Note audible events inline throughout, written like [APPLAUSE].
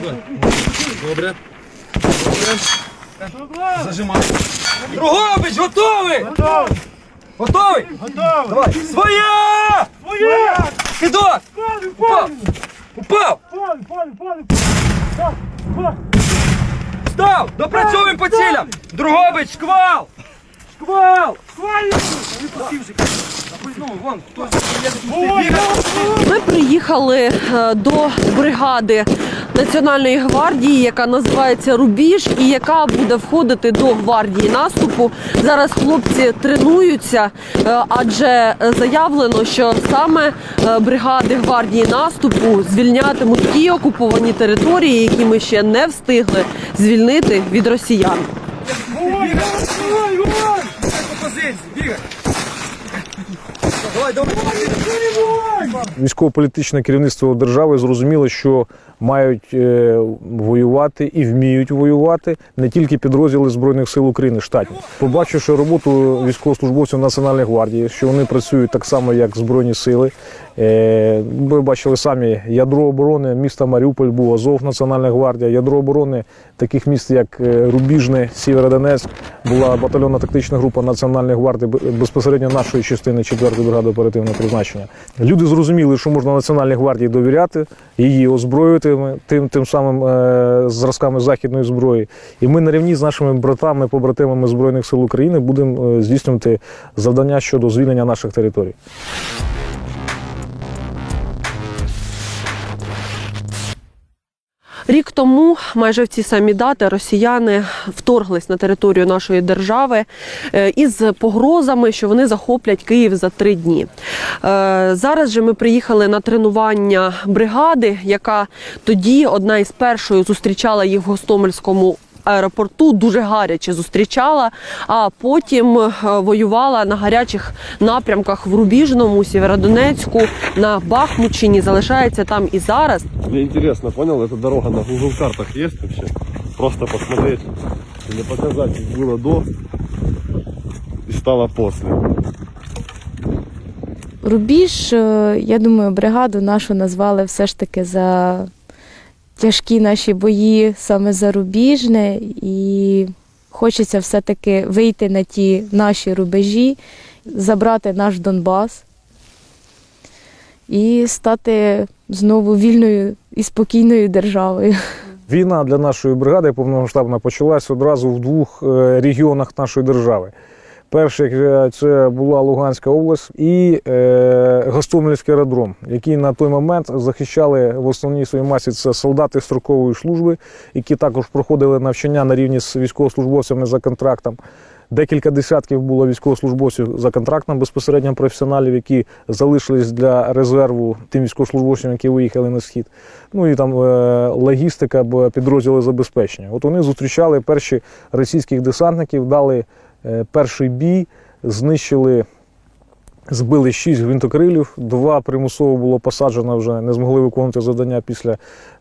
давай. Добре. Добре. Зажимай. Другобич, готовий! Готовий! Готовий? Готовий! Давай. Своя! Своє! Кидок! Пали, Упав! Упав! Став! Допрацьовуємо по цілям! Другобич, шквал! Шквал! Хвалю! Ми приїхали е, до бригади Національної гвардії, яка називається Рубіж, і яка буде входити до гвардії наступу. Зараз хлопці тренуються, е, адже заявлено, що саме е, бригади гвардії наступу звільнятимуть ті окуповані території, які ми ще не встигли звільнити від росіян. Військово-політичне керівництво держави зрозуміло, що мають е, воювати і вміють воювати не тільки підрозділи Збройних сил України штатні. Побачивши роботу військовослужбовців Національної гвардії, що вони працюють так само, як Збройні сили. Е, ви бачили самі ядро оборони міста Маріуполь був Азов, Національна гвардія, ядро оборони таких міст, як е, Рубіжне, Сєвєродонецьк, була батальйонна тактична група Національної гвардії безпосередньо нашої частини 4-ї бригади оперативного призначення. Люди зрозуміли, що можна Національній гвардії довіряти, її озброювати тим, тим самим е, зразками західної зброї. І ми на рівні з нашими братами, побратимами Збройних сил України будемо е, здійснювати завдання щодо звільнення наших територій. Рік тому, майже в ці самі дати, росіяни вторглись на територію нашої держави е, із погрозами, що вони захоплять Київ за три дні. Е, Зараз же ми приїхали на тренування бригади, яка тоді одна із першою зустрічала їх в Гостомельському. Аеропорту дуже гаряче зустрічала, а потім е, воювала на гарячих напрямках в Рубіжному, Сєвєродонецьку, на Бахмутчині, залишається там і зараз. Мне интересно, понял, эта дорога на Google картах есть вообще? Просто посмотреть или показать, как было до и стало после. Рубіж, е, я думаю, бригаду нашу назвали все ж таки за тяжкі наші бої саме за рубіжне, і хочеться все-таки вийти на ті наші рубежі, забрати наш Донбас і стати знову вільною і спокійною державою. Війна для нашої бригади повномасштабна почалась одразу в двох е, регіонах нашої держави. Перший е, це була Луганська область і е, Гостомельський аеродром, які на той момент захищали в основній своїй масі це солдати строкової служби, які також проходили навчання на рівні з військовослужбовцями за контрактом. Декілька десятків було військовослужбовців за контрактом безпосередньо професіоналів, які залишились для резерву тим військовослужбовцям, які виїхали на схід. Ну і там е, логістика підрозділи забезпечення. От вони зустрічали перші російських десантників, дали перший бій, знищили. Збили шість гвинтокрилів, два примусово було посаджено вже, не змогли виконувати завдання після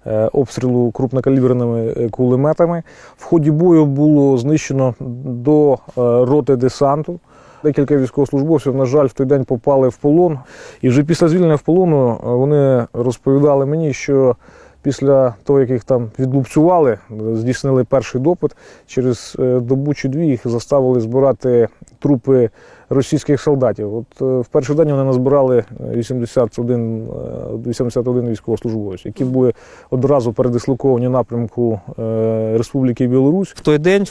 е, обстрілу крупнокаліберними е, кулеметами. В ході бою було знищено до е, роти десанту. Декілька військовослужбовців, на жаль, в той день попали в полон. І вже після звільнення в полону е, вони розповідали мені, що після того, як їх там відлупцювали, здійснили перший допит, через е, добу чи дві їх заставили збирати трупи російських солдатів. От е, в перший день вони назбирали 81, е, 81 військовослужбовців, які були одразу передислоковані напрямку е, Республіки Білорусь. В той день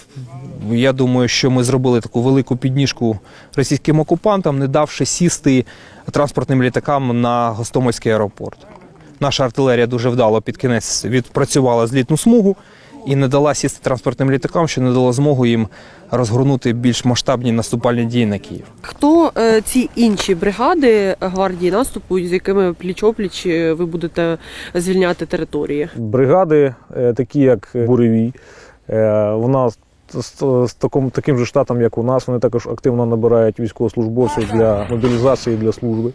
я думаю, що ми зробили таку велику підніжку російським окупантам, не давши сісти транспортним літакам на Гостомельський аеропорт. Наша артилерія дуже вдало під кінець відпрацювала злітну смугу і не дала сісти транспортним літакам, що не дало змогу їм розгорнути більш масштабні наступальні дії на Київ. Хто е, ці інші бригади гвардії наступу, з якими пліч-опліч е, ви будете звільняти території? Бригади, е, такі як Буревій, е, вона з, з- з таким, таким же штатом, як у нас, вони також активно набирають військовослужбовців для мобілізації для служби.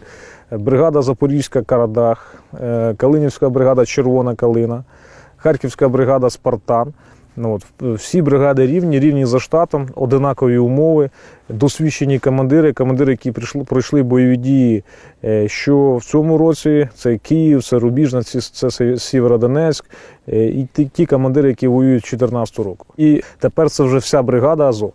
Е, Бригада Запорізька Карадах, е, Калинівська бригада Червона Калина, Харківська бригада Спартан. Ну, от, всі бригади рівні, рівні за штатом, одинакові умови, досвідчені командири, командири, які прийшли, пройшли бойові дії. е, Що в цьому році це Київ, це Рубіжна, це, це Сєвєродонецьк, е, і ті, ті командири, які воюють з 2014 року. І тепер це вже вся бригада Азов.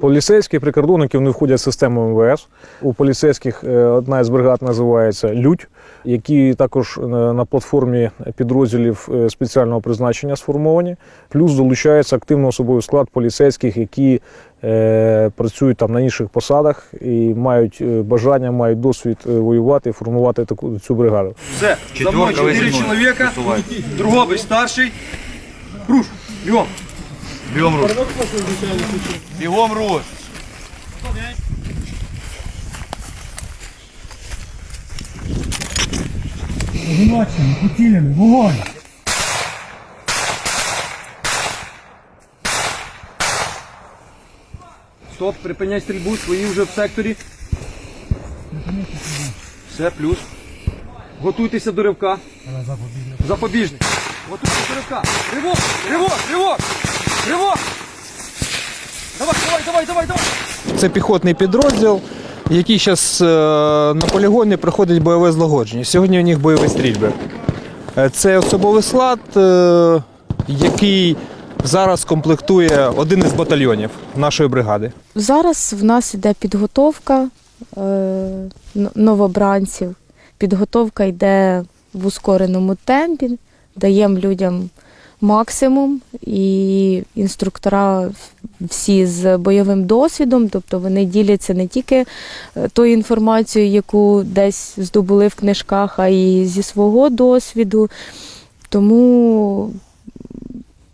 Поліцейські прикордонники вони входять в систему МВС. У поліцейських е, одна із бригад називається Людь, які також е, на платформі підрозділів е, спеціального призначення сформовані. Плюс долучається активно особовий склад поліцейських, які е, працюють там на інших посадах і мають бажання, мають досвід воювати і формувати таку цю бригаду. Все, за мною чотири чоловіка. Другобич старший. Руш, бігом. Бігом руш. Бігом руш. Звинувачені, поцілями, вогонь! Стоп, припиняй стрільбу, свої вже в секторі. Все, плюс. Готуйтеся до ривка. Запобіжник. Готуйтеся до ривка. Ривок, ривок, ривок, ривок. Давай, давай, давай, давай, давай. Це піхотний підрозділ, який зараз на полігоні проходить бойове злагодження. Сьогодні у них бойові стрільби. Е, Це особовий склад, е, який зараз комплектує один із батальйонів нашої бригади. Зараз в нас іде підготовка е, новобранців. Підготовка йде в ускореному темпі, даємо людям максимум, і інструктора всі з бойовим досвідом, тобто вони діляться не тільки е, тою інформацією, яку десь здобули в книжках, а й зі свого досвіду. Тому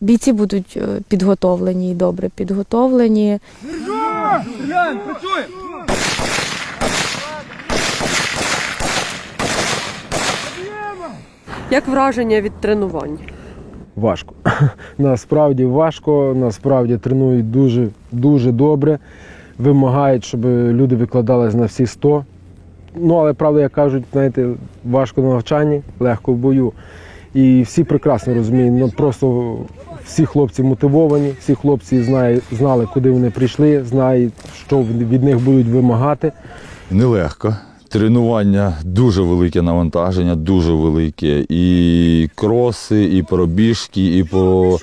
бійці будуть е, підготовлені і добре підготовлені. Як враження від тренувань? Важко. [LAUGHS] Насправді важко, насправді тренують дуже, дуже добре, вимагають, щоб люди викладались на всі 100. Ну, але правда, як кажуть, знаєте, важко на навчанні, легко в бою. І всі прекрасно розуміють, ну просто всі хлопці мотивовані, всі хлопці знають, знали, куди вони прийшли, знають, що від них будуть вимагати. Нелегко. Тренування дуже велике навантаження, дуже велике. І кроси, і пробіжки, і по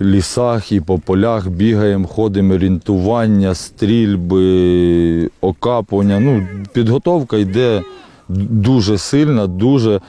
лісах, і по полях бігаємо, ходимо, орієнтування, стрільби, окапування. Ну, підготовка йде дуже сильна, дуже.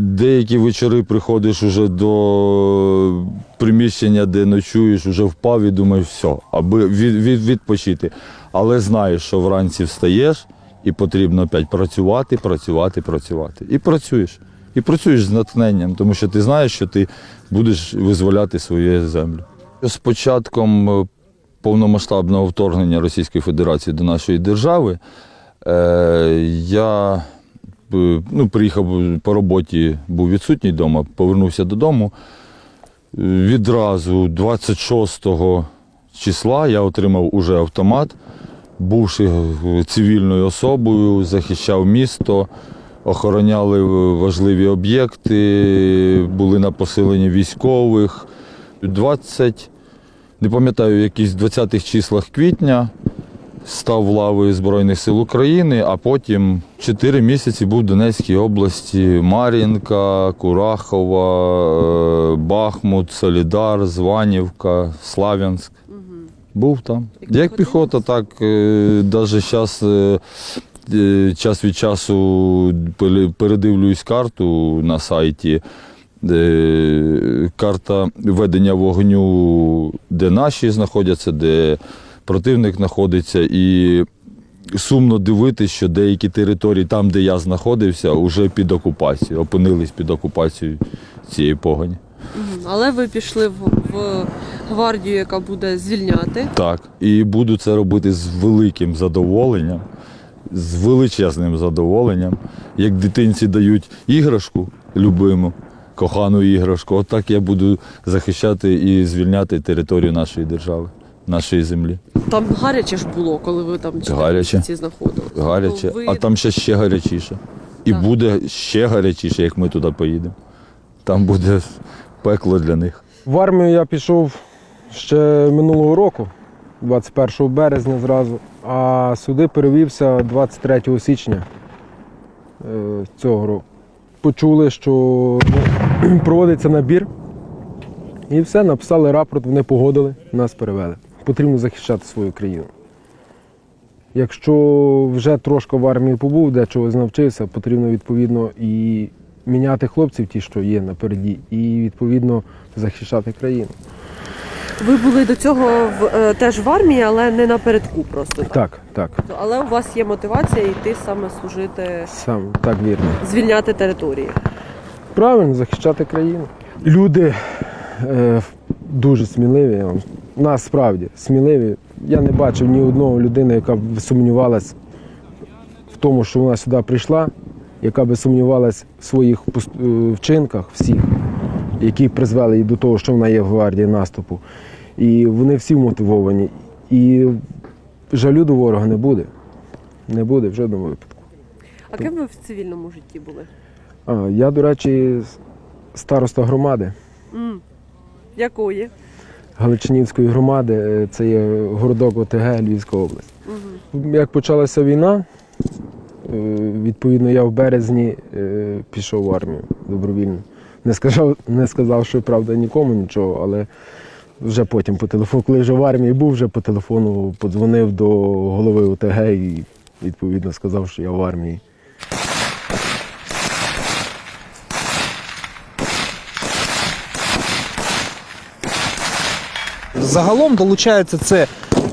Деякі вечори приходиш уже до приміщення, де ночуєш, вже впав і думаєш, все, аби від, від, відпочити. Але знаєш, що вранці встаєш і потрібно опять працювати, працювати, працювати. І працюєш. І працюєш з натхненням, тому що ти знаєш, що ти будеш визволяти свою землю. З початком е, повномасштабного вторгнення Російської Федерації до нашої держави е, я е, ну, приїхав по роботі, був відсутній вдома, повернувся додому. Відразу 26 числа я отримав уже автомат, бувши цивільною особою, захищав місто, охороняли важливі об'єкти, були на посиленні військових. 20, не пам'ятаю, якісь 20-х числах квітня став лавою Збройних сил України, а потім 4 місяці був в Донецькій області Мар'їнка, Курахова, е, Бахмут, Солідар, Званівка, Слав'янськ. Був там. Як піхота, так навіть зараз час від часу пере- передивлююсь карту на сайті. Е, Карта ведення вогню, де наші знаходяться, де противник знаходиться, і сумно дивитися, що деякі території, там, де я знаходився, вже під окупацією, опинились під окупацією цієї погоні. Але ви пішли в, в гвардію, яка буде звільняти. Так. І буду це робити з великим задоволенням, з величезним задоволенням. Як дитинці дають іграшку любиму, кохану іграшку, отак я буду захищати і звільняти територію нашої держави, нашої землі. Там гаряче ж було, коли ви там Гаряче. місяці знаходилися. Гаряче, Тобто ви- а там ще ще гарячіше. І Так. буде ще гарячіше, як ми туди поїдемо. Там буде пекло для них. В армію я пішов ще минулого року, 21 березня зразу, а сюди перевівся 23 січня е, цього року. Почули, що ну, [CLEARS THROAT] проводиться набір. І все, написали рапорт, вони погодили, нас перевели. Потрібно захищати свою країну. Якщо вже трошки в армії побув, де чогось навчився, потрібно відповідно і міняти хлопців, ті, що є напереді, і відповідно захищати країну. Ви були до цього в, е, теж в армії, але не напередку просто. Так, так, Але у вас є мотивація йти саме служити, сам так вірно. звільняти території. Правильно, захищати країну. Люди е, дуже сміливі. я вам- Насправді сміливі. Я не бачив ні одного людини, яка б сумнівалась в тому, що вона сюди прийшла, яка би сумнівалась в своїх е, вчинках всіх, які призвели до того, що вона є в гвардії наступу. І вони всі мотивовані. І жалю до ворога не буде. Не буде в жодному випадку. А ким ви в цивільному житті були? А, я, до речі, староста громади. м Якої? Галичинівської громади, е, це є городок ОТГ, Львівська область. Як почалася війна, відповідно, я в березні е, пішов в армію добровільно. Не сказав, не сказав, що правда нікому нічого, але вже потім по телефону, коли вже в армії був, вже по телефону подзвонив до голови ОТГ і відповідно сказав, що я в армії. Загалом долучаються це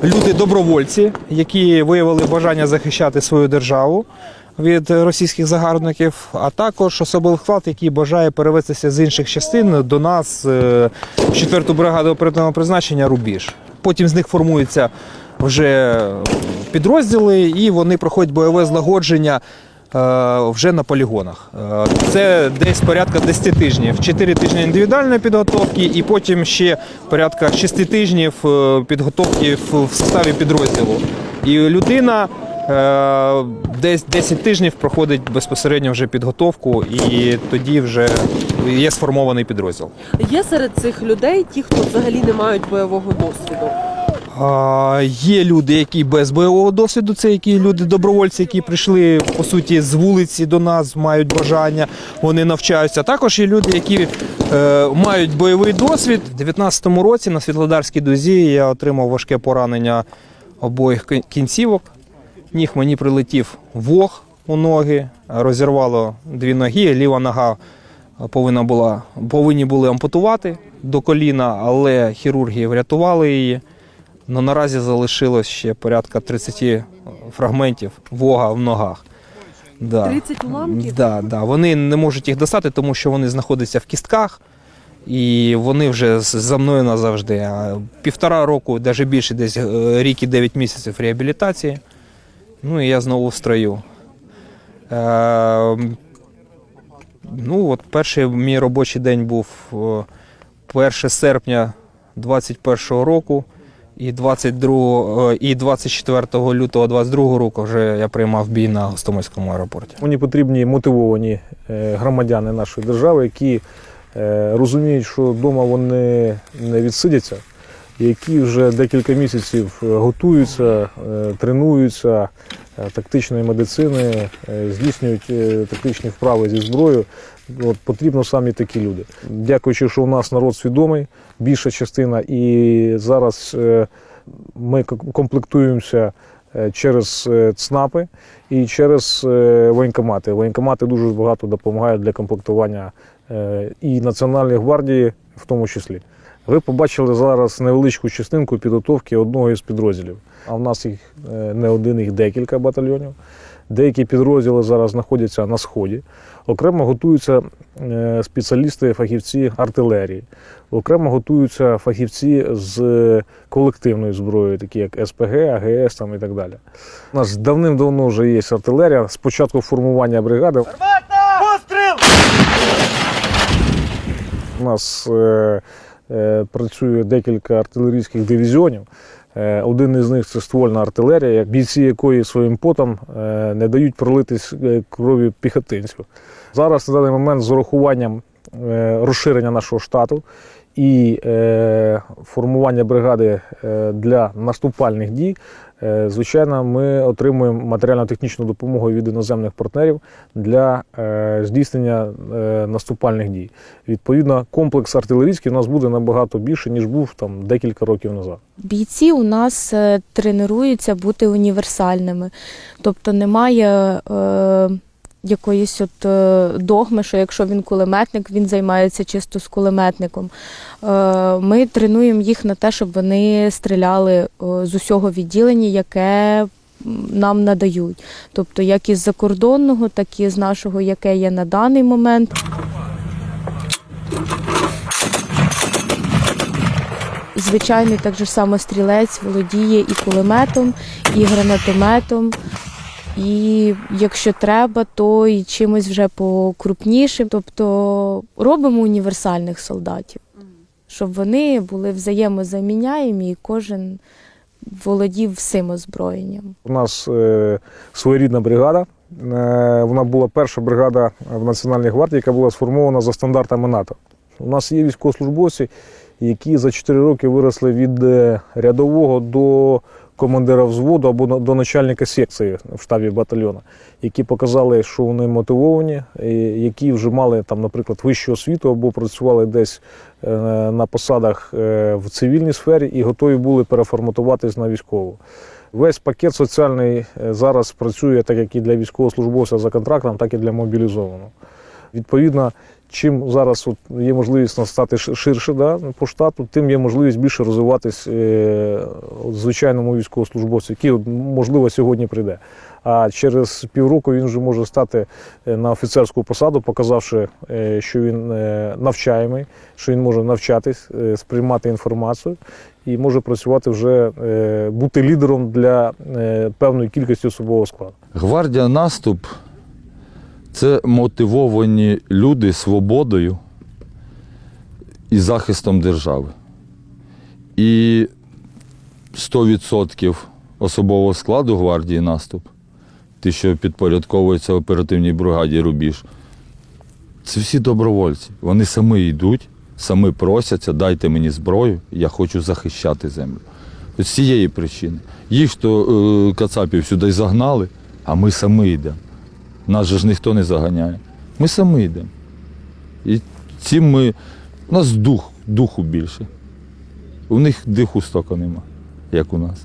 люди-добровольці, які виявили бажання захищати свою державу від російських загарбників, а також особовий склад, який бажає перевестися з інших частин до нас е, в 4-ту бригаду оперативного призначення Рубіж. Потім з них формуються вже підрозділи, і вони проходять бойове злагодження вже на полігонах. Е, Це десь порядка 10 тижнів. 4 тижні індивідуальної підготовки, і потім ще порядка 6 тижнів е, підготовки в составі підрозділу. І людина е, десь 10 тижнів проходить безпосередньо вже підготовку, і тоді вже є сформований підрозділ. Є серед цих людей ті, хто взагалі не мають бойового досвіду. Є люди, які без бойового досвіду, це які люди добровольці, які прийшли по суті з вулиці до нас, мають бажання, вони навчаються. Також є люди, які е, мають бойовий досвід. У 19-му році на Світлодарській дузі я отримав важке поранення обоїх кінцівок. Ніг мені прилетів вог у ноги, розірвало дві ноги, ліва нога повинна була, повинні були ампутувати до коліна, але хірурги врятували її. Ну, наразі залишилось ще порядка 30 фрагментів вога в ногах. Да. 30 уламків? Да, да. Вони не можуть їх достати, тому що вони знаходяться в кістках, і вони вже за мною назавжди. Півтора року, навіть більше, десь е, рік і 9 місяців реабілітації. Ну і я знову в строю. Е, ну, от перший мій робочий день був е, 1 серпня 2021 року. І 22 і 24 лютого 22 року вже я приймав бій на Гостомельському аеропорті. Мені потрібні мотивовані е, громадяни нашої держави, які е, розуміють, що вдома вони не відсидяться, які вже декілька місяців е, готуються, е, тренуються е, тактичної медицини, е, здійснюють е, тактичні вправи зі зброєю. От потрібно самі такі люди. Дякуючи, що у нас народ свідомий, більша частина, і зараз е, ми комплектуємося е, через е, ЦНАПи і через воєнкомати. Воєнкомати дуже багато допомагають для комплектування і Національної гвардії, в тому числі. Ви побачили зараз невеличку частинку підготовки одного із підрозділів. А в нас їх не один, їх декілька батальйонів. Деякі підрозділи зараз знаходяться на сході. Окремо готуються е, спеціалісти, фахівці артилерії. Окремо готуються фахівці з колективною зброєю, такі як СПГ, АГС там і так далі. У нас давним-давно вже є артилерія. З початку формування бригади. У нас е, е, працює декілька артилерійських дивізіонів. Е, Один із них це ствольна артилерія, бійці якої своїм потом е, не дають пролитись е, крові піхотинцю. Зараз на даний момент з урахуванням розширення нашого штату і формування бригади для наступальних дій, звичайно, ми отримуємо матеріально-технічну допомогу від іноземних партнерів для е, здійснення е, наступальних дій. Відповідно, комплекс артилерійський у нас буде набагато більше, ніж був там декілька років назад. Бійці у нас е, тренуються бути універсальними, тобто немає е, якоїсь от е, догми, що якщо він кулеметник, він займається чисто з кулеметником. Е, ми тренуємо їх на те, щоб вони стріляли е, з усього відділення, яке нам надають. Тобто як із закордонного, так і з нашого, яке є на даний момент. Звичайний так же само стрілець володіє і кулеметом, і гранатометом. І якщо треба, то і чимось вже покрупнішим. Тобто робимо універсальних солдатів, щоб вони були взаємозаміняємі і кожен володів всім озброєнням. У нас е, своєрідна бригада. Е, вона була перша бригада в Національній гвардії, яка була сформована за стандартами НАТО. У нас є військовослужбовці, які за 4 роки виросли від е, рядового до командира взводу або до начальника секції в штабі батальйону, які показали, що вони мотивовані, які вже мали там, наприклад, вищу освіту або працювали десь е, на посадах е, в цивільній сфері і готові були переформатуватись на військову. Весь пакет соціальний е, зараз працює так як і для військовослужбовця за контрактом, так і для мобілізованого. Відповідно, чим зараз от є можливість стати ширше да, по штату, тим є можливість більше розвиватись е, звичайному військовослужбовцю, який можливо сьогодні прийде. А через півроку він вже може стати е, на офіцерську посаду, показавши, е, що він е, навчаємий, що він може навчатись, сприймати інформацію і може працювати вже бути лідером для певної кількості особового складу. Гвардія наступ це мотивовані люди свободою і захистом держави. І 100% особового складу гвардії наступ, ті, що підпорядковуються оперативній бригаді Рубіж, це всі добровольці. Вони самі йдуть, самі просяться, дайте мені зброю, я хочу захищати землю. З цієї причини. Їх то е, кацапів сюди загнали, а ми самі йдемо. Нас же ж ніхто не заганяє. Ми самі йдемо. І цим ми. У нас дух, духу більше. У них диху стока нема, як у нас.